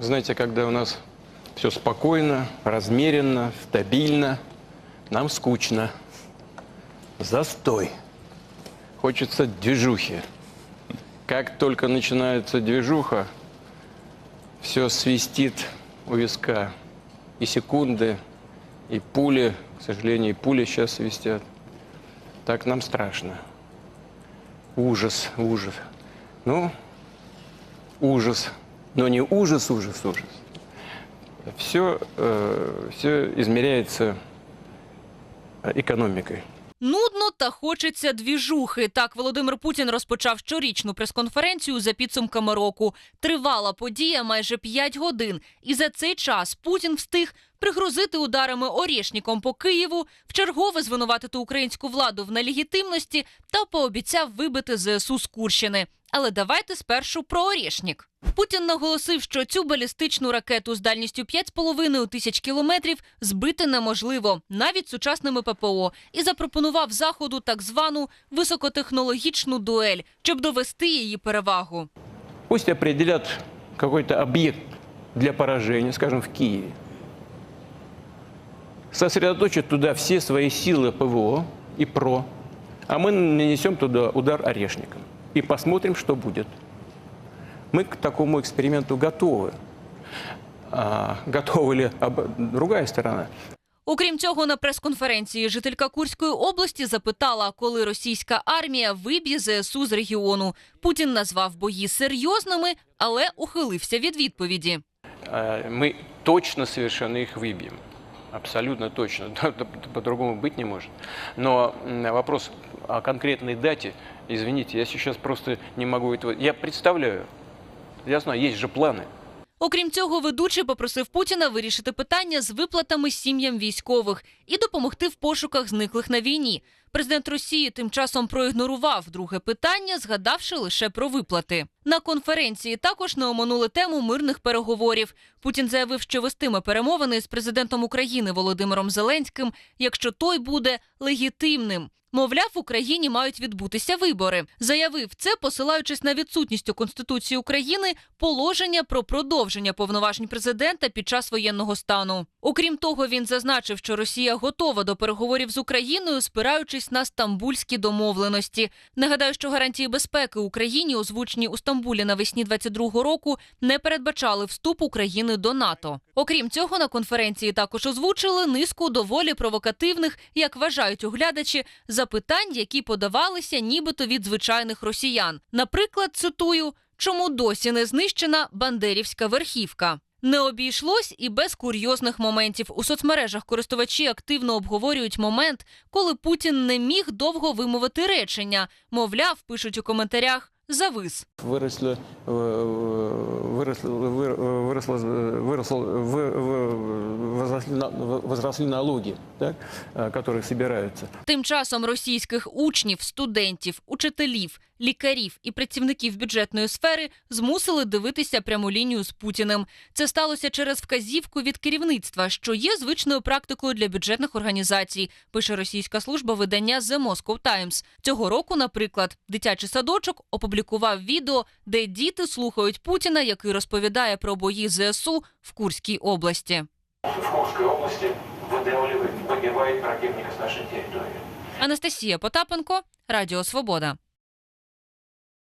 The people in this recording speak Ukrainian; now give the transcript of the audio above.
Знаете, когда у нас все спокойно, размеренно, стабильно, нам скучно. Застой. Хочется движухи. Как только начинается движуха, все свистит у виска. И секунды, и пули, к сожалению, и пули сейчас свистят. Так нам страшно. Ужас, ужас. Ну, ужас. Но не ужас, ужас, ужас. Все, все измеряется э, экономикой. Нудно та хочеться двіжухи. Так Володимир Путін розпочав щорічну прес-конференцію за підсумками року. Тривала подія майже 5 годин. І за цей час Путін встиг пригрозити ударами орєшніком по Києву, вчергове звинуватити українську владу в нелегітимності та пообіцяв вибити ЗСУ з Курщини. Але давайте спершу про Орєшнік. Путін наголосив, що цю балістичну ракету з дальністю 5,5 тисяч кілометрів збити неможливо, навіть сучасними ППО, і запропонував заходу так звану високотехнологічну дуель, щоб довести її перевагу. Пусть определят какой-то объект для поражения, скажем, в Киеве Сосредоточат туда все свои силы ПВО и ПРО, а мы нанесем туда удар орешником. И посмотрим, что будет. Мы к такому эксперименту готовы. А, готова ли об- другая сторона? Окрім цього, на прес-конференції жителька Курської області запитала, коли російська армія виб'є ЗСУ з регіону. Путін назвав бої серйозними, але ухилився від відповіді. Э, мы точно совершенно их выбьем. Абсолютно точно. По-другому быть не может. Но вопрос о конкретной дате, извините, я сейчас просто не могу этого... Я представляю, я знаю, есть же планы. Окрім цього, ведучий попросив Путіна вирішити питання з виплатами сім'ям військових і допомогти в пошуках зниклих на війні. Президент Росії тим часом проігнорував друге питання, згадавши лише про виплати. На конференції також не оминули тему мирних переговорів. Путін заявив, що вестиме перемовини з президентом України Володимиром Зеленським, якщо той буде легітимним. Мовляв, в Україні мають відбутися вибори. Заявив це, посилаючись на відсутність у Конституції України положення про продовження повноважень президента під час воєнного стану. Окрім того, він зазначив, що Росія готова до переговорів з Україною, спираючись на стамбульські домовленості. Нагадаю, що гарантії безпеки Україні, озвучені у Стамбулі навесні 22-го року, не передбачали вступ України до НАТО. Окрім цього, на конференції також озвучили низку доволі провокативних, як вважають оглядачі, запитань, які подавалися нібито від звичайних росіян. Наприклад, цитую, чому досі не знищена Бандерівська верхівка. Не обійшлось і без курйозних моментів. У соцмережах користувачі активно обговорюють момент, коли Путін не міг довго вимовити речення. Мовляв, пишуть у коментарях Завис. Выросли, э, выросли, вы- выросло, выросло, вы- вы- возросли, на- возросли налоги, так, э, которые собираются. Тим часом російських учнів, студентів, учителів, лікарів і працівників бюджетної сфери змусили дивитися пряму лінію з Путіним. Це сталося через вказівку від керівництва, що є звичною практикою для бюджетних організацій. Пише російська служба видання The Moscow Times. Цього року, наприклад, дитячий садочок опублікував відео, де діти слухають Путіна, який розповідає про бої ЗСУ в Курській області. В Курской области выдавливает, выбивает противника с нашей территории. Анастасія Потапенко, Радіо Свобода.